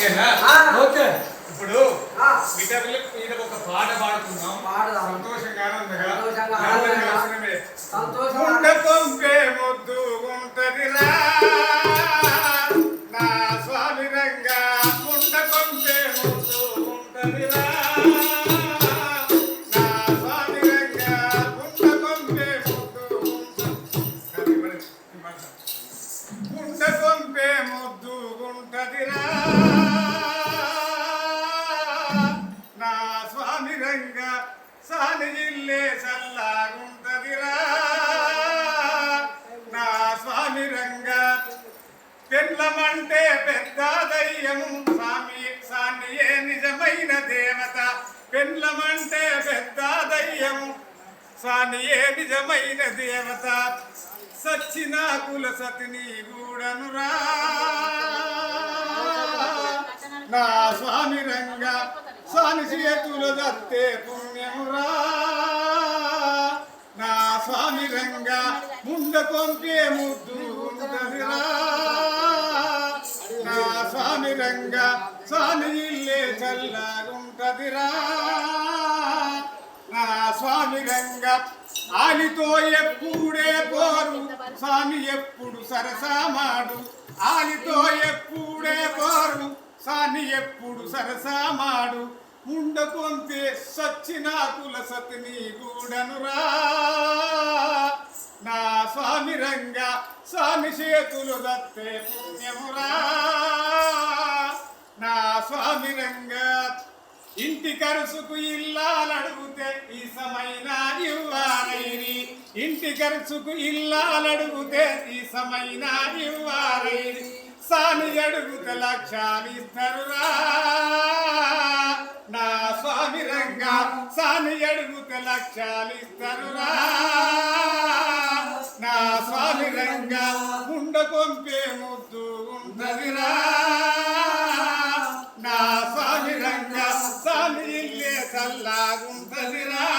ఓకేనా. ఓకే ఇప్పుడు ఆ, గిటార్ల మీద ఒక పాట పాడుతున్నాం. సంతోషంగా ఆనందంగా స్వామి రంగా సాని జిల్లే చల్లాగుంటదిరా నా స్వామి రంగా పెండ్లమంటే పెద్ద దయ్యము స్వామి సానియే నిజమైన దేవత. పెండ్లమంటే పెద్ద దయ్యము సానియే నిజమైన దేవత. సచ్చిన కుల సతిని గూడనురా నా స్వామి రంగా స్వామి చేతులు దత్తే పుణ్యమురా. నా స్వామి రంగా ముండ కొంపే ముద్దు నా స్వామి రంగా స్వామి ఇల్లే చల్లగుంటదిరా నా స్వామి రంగా ఆలితో ఎప్పుడే పోరు స్వామి ఎప్పుడు సరసామాడు ఆలితో ఎప్పుడే పోరు స్వామి ఎప్పుడు సరసామాడు ముండ కొంతే సచ్చిన కుల సతిని గూడనురా నా స్వామి రంగా స్వామి చేతులు దత్తే పుణ్యమురా. నా స్వామి రంగా ఇంటి కరుసుకు ఇల్లాలడుగుతే ఈ సమైన ఇవ్వారైని ఇంటి కరుసుకు ఇల్లాలడుగుతే ఈ సమైన ఇవ్వారైని సాని అడుగుతే లక్షాలు లక్షాలు ఇస్తారురా నా స్వామి రంగా ఉండ కొంపే ముద్దు ఉంటదిరా. నా స్వామి రంగా స్వామి ఇల్లే చల్లాగుంటదిరా.